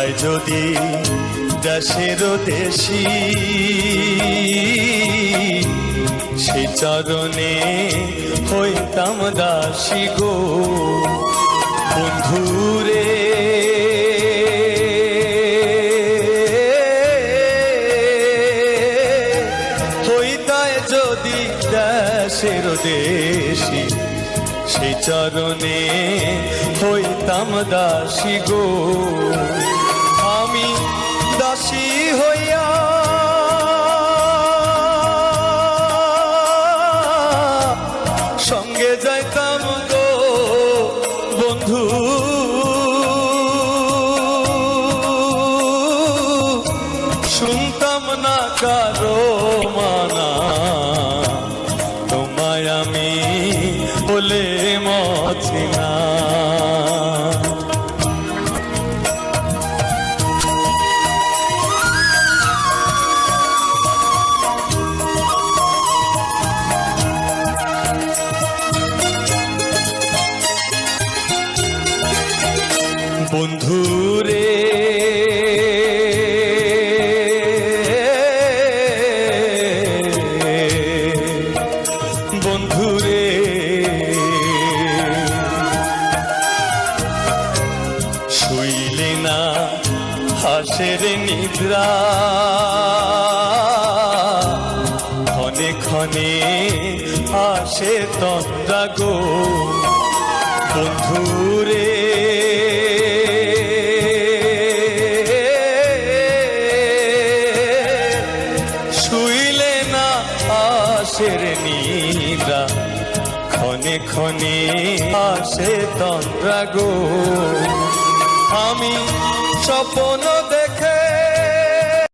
হইতাই যদি দেশের দেশি। সে চরণে হইতাম দাসী গো। বন্ধুরে। যদি দেশি, সে চরণে হইতাম দাসী গো। দাসী হইয়া। সঙ্গে যাইতাম গো বন্ধু। শুনতাম না কারও মানা। তোমায় আমি বলে মছিনা বন্ধুরে বন্ধুরে শুইলে না হাসের নিদ্রা। ক্ষণে ক্ষণে আসে তন্দ্রা গো। বন্ধুরে আসের নিদ্রা। ক্ষণে ক্ষণে আসে তন্দ্রা গো। আমি স্বপন